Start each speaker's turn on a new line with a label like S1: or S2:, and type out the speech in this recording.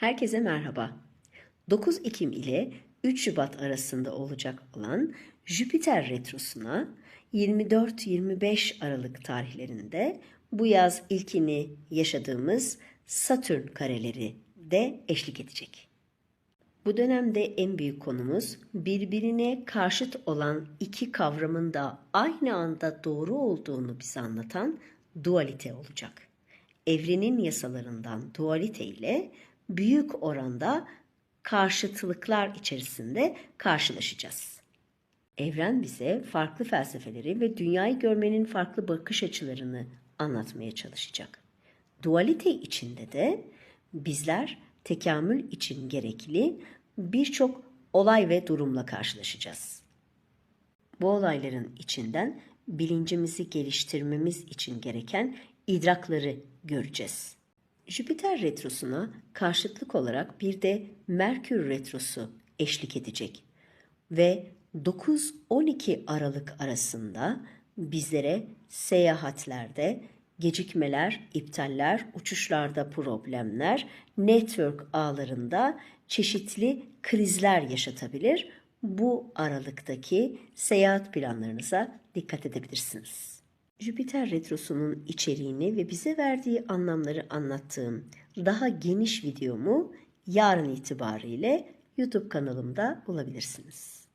S1: Herkese merhaba. 9 Ekim ile 3 Şubat arasında olacak olan Jüpiter retrosuna 24-25 Aralık tarihlerinde bu yaz ilkini yaşadığımız Satürn kareleri de eşlik edecek. Bu dönemde en büyük konumuz birbirine karşıt olan iki kavramın da aynı anda doğru olduğunu bize anlatan dualite olacak. Evrenin yasalarından dualite ile büyük oranda karşıtlıklar içerisinde karşılaşacağız. Evren bize farklı felsefeleri ve dünyayı görmenin farklı bakış açılarını anlatmaya çalışacak. Dualite içinde de bizler tekamül için gerekli birçok olay ve durumla karşılaşacağız. Bu olayların içinden bilincimizi geliştirmemiz için gereken idrakları göreceğiz. Jüpiter retrosuna karşıtlık olarak bir de Merkür retrosu eşlik edecek ve 9-12 Aralık arasında bizlere seyahatlerde gecikmeler, iptaller, uçuşlarda problemler, network ağlarında çeşitli krizler yaşatabilir. Bu aralıktaki seyahat planlarınıza dikkat edebilirsiniz. Jüpiter retrosunun içeriğini ve bize verdiği anlamları anlattığım daha geniş videomu yarın itibariyle YouTube kanalımda bulabilirsiniz.